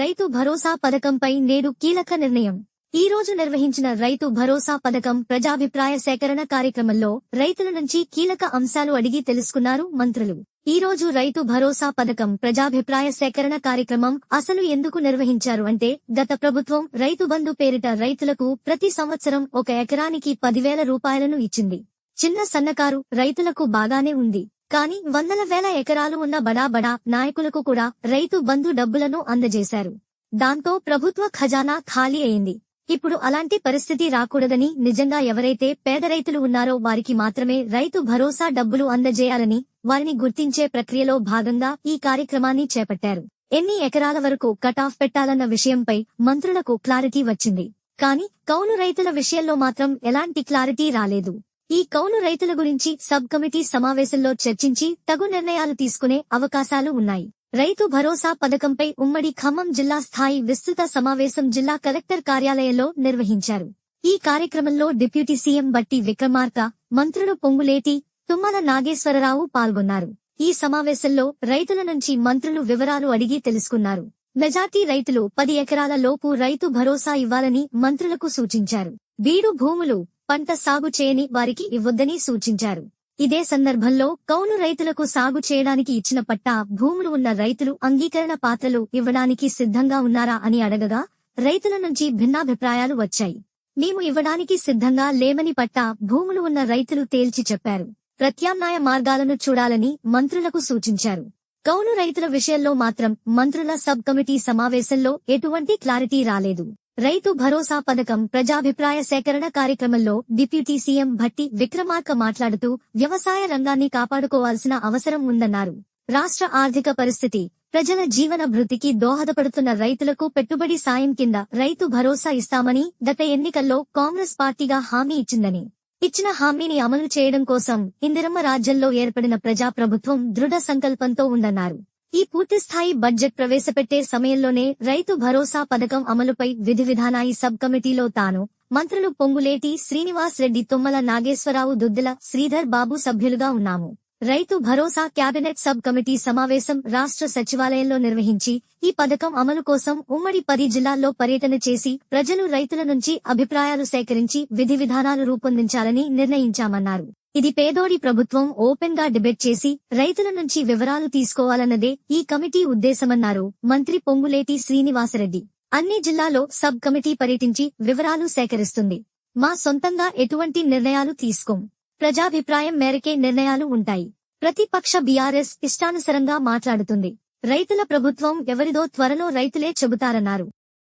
రైతు భరోసా పథకంపై నేడు కీలక నిర్ణయం. ఈ రోజు నిర్వహించిన రైతు భరోసా పథకం ప్రజాభిప్రాయ సేకరణ కార్యక్రమంలో రైతుల నుంచి కీలక అంశాలు అడిగి తెలుసుకున్నారు మంత్రులు. ఈ రోజు రైతు భరోసా పథకం ప్రజాభిప్రాయ సేకరణ కార్యక్రమం అసలు ఎందుకు నిర్వహించారు అంటే గత ప్రభుత్వం రైతు బంధు పేరిట రైతులకు ప్రతి సంవత్సరం ఒక ఎకరానికి పదివేల రూపాయలను ఇచ్చింది. చిన్న సన్నకారు రైతులకు బాగానే ఉంది. కానీ వందల వేల ఎకరాలు ఉన్న బడా బడా నాయకులకు కూడా రైతు బంధు డబ్బులను అందజేశారు. దాంతో ప్రభుత్వ ఖజానా ఖాళీ అయింది. ఇప్పుడు అలాంటి పరిస్థితి రాకూడదని నిజంగా ఎవరైతే పేద రైతులు ఉన్నారో వారికి మాత్రమే రైతు భరోసా డబ్బులు అందజేయాలని వారిని గుర్తించే ప్రక్రియలో భాగంగా ఈ కార్యక్రమాన్ని చేపట్టారు. ఎన్ని ఎకరాల వరకు కటాఫ్ పెట్టాలన్న విషయంపై మంత్రులకు క్లారిటీ వచ్చింది. కానీ కౌలు రైతుల విషయంలో మాత్రం ఎలాంటి క్లారిటీ రాలేదు. ఈ కౌలు రైతుల గురించి సబ్ కమిటీ సమావేశంలో చర్చించి తగు నిర్ణయాలు తీసుకునే అవకాశాలు ఉన్నాయి. రైతు భరోసా పథకంపై ఉమ్మడి ఖమ్మం జిల్లా స్థాయి విస్తృత సమావేశం జిల్లా కలెక్టర్ కార్యాలయంలో నిర్వహించారు. ఈ కార్యక్రమంలో డిప్యూటీ సీఎం బట్టి విక్రమార్క మంత్రులు పొంగులేటి తుమ్మల నాగేశ్వరరావు పాల్గొన్నారు. ఈ సమావేశంలో రైతుల నుంచి మంత్రులు వివరాలు అడిగి తెలుసుకున్నారు. మెజార్టీ రైతులు పది ఎకరాల లోపు రైతు భరోసా ఇవ్వాలని మంత్రులకు సూచించారు. బీడు భూములు పంట సాగు చేయని వారికి ఇవ్వొద్దని సూచించారు. ఇదే సందర్భంలో కౌలు రైతులకు సాగు చేయడానికి ఇచ్చిన పట్టా భూములు ఉన్న రైతులు అంగీకరణ పాత్రలు ఇవ్వడానికి సిద్ధంగా ఉన్నారా అని అడగగా రైతుల నుంచి భిన్నాభిప్రాయాలు వచ్చాయి. మేము ఇవ్వడానికి సిద్ధంగా లేమని పట్టా భూములు ఉన్న రైతులు తేల్చి చెప్పారు. ప్రత్యామ్నాయ మార్గాలను చూడాలని మంత్రులకు సూచించారు. కౌలు రైతుల విషయంలో మాత్రం మంత్రుల సబ్ కమిటీ సమావేశంలో ఎటువంటి క్లారిటీ రాలేదు. రైతు భరోసా పథకం ప్రజాభిప్రాయ సేకరణ కార్యక్రమంలో డిప్యూటీ సీఎం భట్టి విక్రమార్క మాట్లాడుతూ వ్యవసాయ రంగాన్ని కాపాడుకోవాల్సిన అవసరం ఉందన్నారు. రాష్ట్ర ఆర్థిక పరిస్థితి ప్రజల జీవన భృతికి దోహదపడుతున్న రైతులకు పెట్టుబడి సాయం కింద రైతు భరోసా ఇస్తామని గత ఎన్నికల్లో కాంగ్రెస్ పార్టీగా హామీ ఇచ్చిందని. ఇచ్చిన హామీని అమలు చేయడం కోసం ఇందిరమ్మ రాజ్యంలో ఏర్పడిన ప్రజాప్రభుత్వం దృఢ సంకల్పంతో ఉందన్నారు. ఈ పూర్తిస్థాయి బడ్జెట్ ప్రవేశపెట్టే సమయంలోనే రైతు భరోసా పథకం అమలుపై విధి విధానాయి సబ్ కమిటీలో తాను మంత్రులు పొంగులేటి శ్రీనివాస్ రెడ్డి తుమ్మల నాగేశ్వరరావు దుద్దిల శ్రీధర్ బాబు సభ్యులుగా ఉన్నాము. Rythu Bharosa cabinet sub committee సమావేశం రాష్ట్ర సచివాలయంలో నిర్వహించి ఈ పథకం అమలు కోసం ఉమ్మడి పది జిల్లాల్లో పర్యటన చేసి ప్రజలు రైతుల నుంచి అభిప్రాయాలు సేకరించి విధి విధానాలు రూపొందించాలని నిర్ణయించామన్నారు. ఇది పేదోడి ప్రభుత్వం ఓపెన్గా డిబేట్ చేసి రైతుల నుంచి వివరాలు తీసుకోవాలన్నదే ఈ కమిటీ ఉద్దేశమన్నారు మంత్రి పొంగులేటి శ్రీనివాసరెడ్డి. అన్ని జిల్లాలో సబ్ కమిటీ పర్యటించి వివరాలు సేకరిస్తుంది. మా సొంతంగా ఎటువంటి నిర్ణయాలు తీసుకోం. ప్రజాభిప్రాయం మేరకే నిర్ణయాలు ఉంటాయి. ప్రతిపక్ష బీఆర్ఎస్ ఇష్టానుసరంగా మాట్లాడుతుంది. రైతుల ప్రభుత్వం ఎవరిదో త్వరలో రైతులే చెబుతారన్నారు.